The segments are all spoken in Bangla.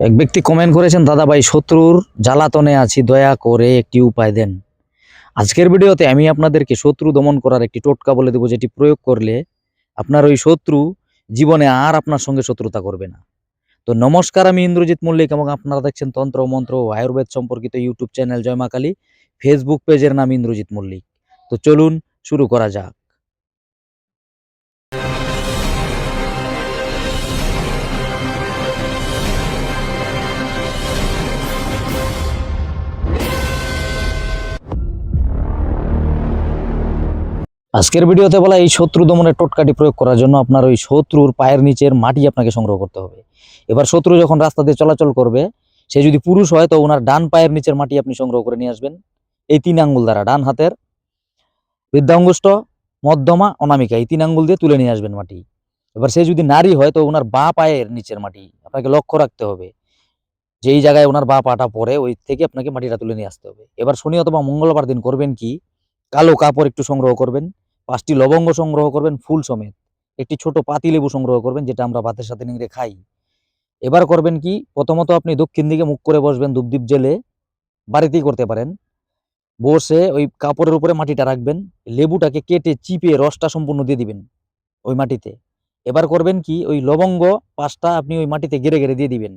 এক ব্যক্তি কমেন্ট করেছেন দাদা ভাই শত্রুর জ্বালাতনে আছি, দয়া করে একটি উপায় দেন। আজকের ভিডিওতে আমি আপনাদেরকে শত্রু দমন করার একটি টোটকা বলে দেবো, যেটি প্রয়োগ করলে আপনার ওই শত্রু জীবনে আর আপনার সঙ্গে শত্রুতা করবে না। তো নমস্কার, আমি ইন্দ্রজিৎ মল্লিক এবং আপনারা দেখছেন তন্ত্র মন্ত্র আয়ুর্বেদ সম্পর্কিত ইউটিউব চ্যানেল জয় মা কালী ফেসবুক পেজের নাম ইন্দ্রজিৎ মল্লিক। তো চলুন শুরু করা যাক। আজকের ভিডিওতে বলা এই শত্রু দমনের টোটকাটি প্রয়োগ করার জন্য আপনার ওই শত্রুর পায়ের নিচের মাটি আপনাকে সংগ্রহ করতে হবে। এবার শত্রু যখন রাস্তা দিয়ে চলাচল করবে, সে যদি পুরুষ হয়, তো ওনার ডান পায়ের নিচের মাটি আপনি সংগ্রহ করে নিয়ে আসবেন। এই তিন আঙ্গুল দ্বারা, ডান হাতের, বৃদ্ধাঙ্গুষ্ঠ, মধ্যমা, অনামিকা, এই তিন আঙ্গুল দিয়ে তুলে নিয়ে আসবেন মাটি। এবার সে যদি নারী হয়, তো ওনার বা পায়ের নিচের মাটি, আপনাকে লক্ষ্য রাখতে হবে। যেই জায়গায় ওনার বা পাটা পড়ে, ওই থেকে আপনাকে মাটিটা তুলে নিয়ে আসতে হবে। এবার শনি অথবা মঙ্গলবার দিন করবেন কি? কালো কাপড় একটু সংগ্রহ করবেন। পাঁচটি লবঙ্গ সংগ্রহ করবেন, ফুল সমেত। একটি ছোট পাতি লেবু সংগ্রহ করবেন, যেটা আমরা ভাতের সাথে নিংড়ে খাই। এবার করবেন কি, প্রথমত আপনি দক্ষিণ দিকে মুখ করে বসবেন ধূপদীপ জেলে, বাড়িতেই করতে পারেন। বসে ওই কাপড়ের উপরে মাটিটা রাখবেন, লেবুটাকে কেটে চিপে রসটা সম্পূর্ণ দিয়ে দিবেন ওই মাটিতে। এবার করবেন কি, ওই লবঙ্গ পাঁচটা আপনি ওই মাটিতে গেড়ে গেড়ে দিয়ে দিবেন।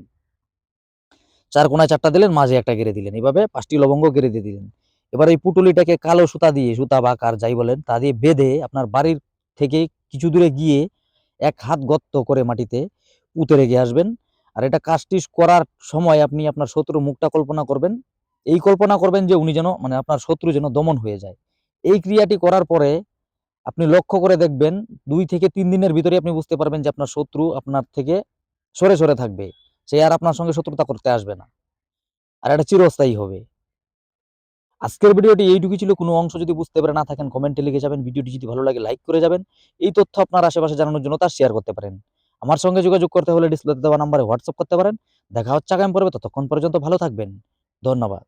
চার কোনায় চারটা দিলেন, মাঝে একটা গেড়ে দিলেন। এভাবে পাঁচটি লবঙ্গ গেড়ে দিয়ে দিলেন। এবার এই পুটুলিটাকে কালো সুতা দিয়ে, সুতা বা কার যাই বলেন, তা দিয়ে বেঁধে আপনার বাড়ির থেকে কিছু দূরে গিয়ে এক হাত গর্ত করে মাটিতে পুঁতে রেখে আসবেন। আর এটা কাজটি করার সময় আপনি আপনার শত্রু মুখটা কল্পনা করবেন। এই কল্পনা করবেন যে উনি যেন মানে আপনার শত্রু যেন দমন হয়ে যায়। এই ক্রিয়াটি করার পরে আপনি লক্ষ্য করে দেখবেন, দুই থেকে তিন দিনের ভিতরে আপনি বুঝতে পারবেন যে আপনার শত্রু আপনার থেকে সরে সরে থাকবে। সে আর আপনার সঙ্গে শত্রুতা করতে আসবে না। আর এটা চিরস্থায়ী হবে। আজকের ভিডিওটি এইটুকু ছিল। কোনো অংশ যদি বুঝতে পারে, না থাকেন কমেন্টে লিখে যাবেন। ভিডিওটি যদি ভালো লাগে লাইক করে যাবেন। এই তথ্য আপনার আশেপাশে জানানোর জন্য তার শেয়ার করতে পারেন। আমার সঙ্গে যোগাযোগ করতে হলে ডিসপ্লেতে দেওয়া নাম্বারে হোয়াটসঅ্যাপ করতে পারেন। দেখা হচ্ছে আগামী পর্বে। ততক্ষণ পর্যন্ত ভালো থাকবেন। ধন্যবাদ।